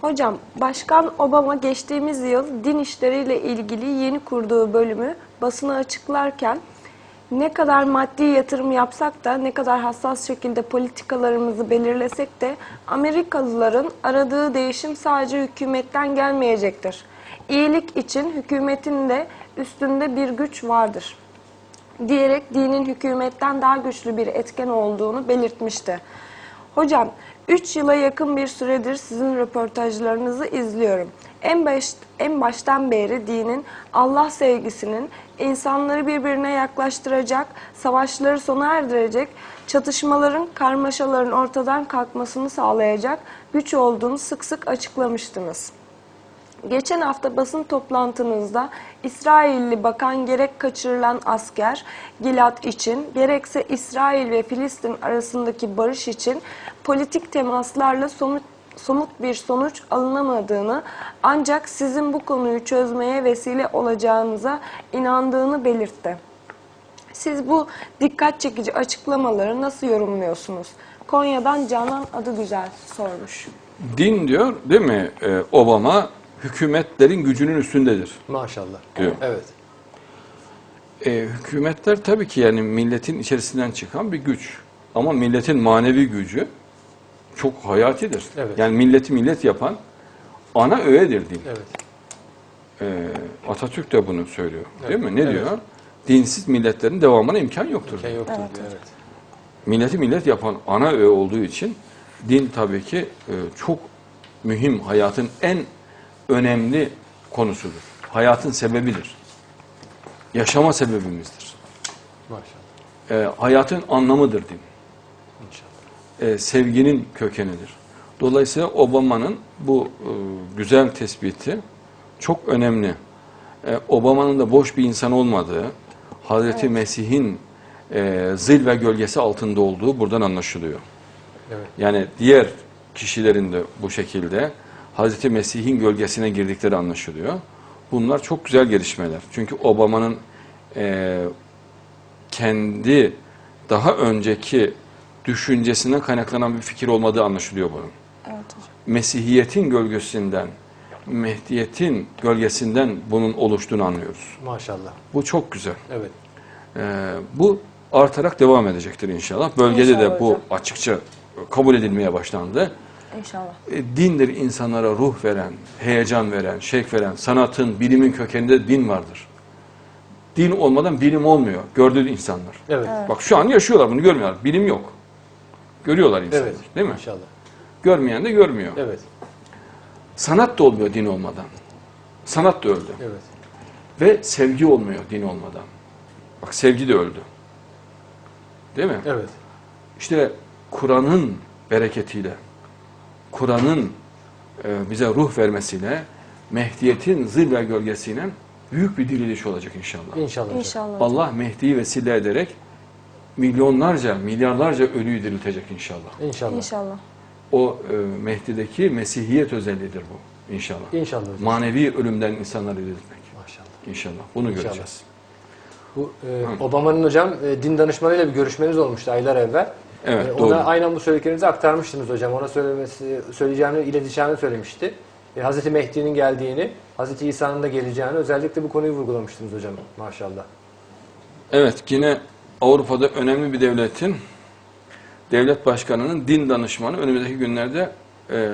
Hocam, Başkan Obama geçtiğimiz yıl din işleriyle ilgili yeni kurduğu bölümü basına açıklarken ne kadar maddi yatırım yapsak da ne kadar hassas şekilde politikalarımızı belirlesek de Amerikalıların aradığı değişim sadece hükümetten gelmeyecektir. İyilik için hükümetin de üstünde bir güç vardır diyerek dinin hükümetten daha güçlü bir etken olduğunu belirtmişti. Hocam, 3 yıla yakın bir süredir sizin röportajlarınızı izliyorum. En, baş, en baştan beri dinin Allah sevgisinin insanları birbirine yaklaştıracak, savaşları sona erdirecek, çatışmaların, karmaşaların ortadan kalkmasını sağlayacak güç olduğunu sık sık açıklamıştınız. Geçen hafta basın toplantınızda İsrailli bakan gerek kaçırılan asker Gilad için gerekse İsrail ve Filistin arasındaki barış için politik temaslarla somut, somut bir sonuç alınamadığını ancak sizin bu konuyu çözmeye vesile olacağınıza inandığını belirtti. Siz bu dikkat çekici açıklamaları nasıl yorumluyorsunuz? Konya'dan Canan adı güzel sormuş. Din diyor değil mi Ee, Obama hükümetlerin gücünün üstündedir Maşallah. diyor. Evet. Ee, hükümetler tabii ki yani milletin içerisinden çıkan bir güç. Ama milletin manevi gücü çok hayatidir. Evet. Yani milleti millet yapan ana öğedir din. Evet. Ee, Atatürk de bunu söylüyor. Değil Evet. mi? Ne Evet. diyor? Dinsiz milletlerin devamına imkan yoktur. Imkan yoktur Evet, diyor. Evet. Milleti millet yapan ana öğe olduğu için din tabii ki e, çok mühim, hayatın en önemli konusudur. Hayatın sebebidir. Yaşama sebebimizdir. Maşallah. E, hayatın anlamıdır din. İnşallah. E, sevginin kökenidir. Dolayısıyla Obama'nın bu e, güzel tespiti çok önemli. E, Obama'nın da boş bir insan olmadığı, Hazreti Mesih'in e, zil ve gölgesi altında olduğu buradan anlaşılıyor. Evet. Yani diğer kişilerin de bu şekilde Hazreti Mesih'in gölgesine girdikleri anlaşılıyor. Bunlar çok güzel gelişmeler. Çünkü Obama'nın e, kendi daha önceki düşüncesinden kaynaklanan bir fikir olmadığı anlaşılıyor bunun. Evet hocam. Mesihiyetin gölgesinden, Mehdiyet'in gölgesinden bunun oluştuğunu anlıyoruz. Maşallah. Bu çok güzel. Evet. Ee, bu artarak devam edecektir inşallah. Bölgede de İnşallah bu hocam. açıkça kabul edilmeye başlandı. İnşallah. E, dindir insanlara ruh veren, heyecan veren, şevk veren, sanatın, bilimin kökeninde din vardır. Din olmadan bilim olmuyor. Gördüğü insanlar. Evet. Bak şu an yaşıyorlar bunu görmüyorlar. Bilim yok. Görüyorlar insanlar. Evet. Değil mi? İnşallah. Görmeyen de görmüyor. Evet. Sanat da olmuyor din olmadan. Sanat da öldü. Evet. Ve sevgi olmuyor din olmadan. Bak sevgi de öldü. Değil mi? Evet. İşte Kur'an'ın bereketiyle, Kur'an'ın e, bize ruh vermesiyle, Mehdiyet'in zil ve gölgesiyle büyük bir diriliş olacak inşallah. İnşallah. İnşallah. Allah Mehdi'yi vesile ederek milyonlarca, milyarlarca ölüyü diriltecek inşallah. İnşallah. İnşallah. O e, Mehdi'deki Mesihiyet özelliğidir bu inşallah. İnşallah. hocam. Manevi ölümden insanları diriltmek. Maşallah. İnşallah. Bunu İnşallah. göreceğiz. Bu e, Obama'nın hocam e, din danışmanıyla bir görüşmeniz olmuştu aylar evvel. Evet, E, ona doğru. aynen bu söylediklerinizi aktarmıştınız hocam. Ona söylemesi, söyleyeceğini, ileteceğini söylemişti. E, Hazreti Mehdi'nin geldiğini, Hazreti İsa'nın da geleceğini özellikle bu konuyu vurgulamıştınız hocam maşallah. Evet, yine Avrupa'da önemli bir devletin devlet başkanının din danışmanı önümüzdeki günlerde e,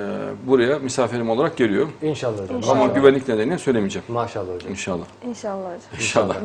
buraya misafirim olarak geliyor. İnşallah hocam. Ama Maşallah. güvenlik nedeniyle söylemeyeceğim. Maşallah hocam. İnşallah. İnşallah hocam. İnşallah.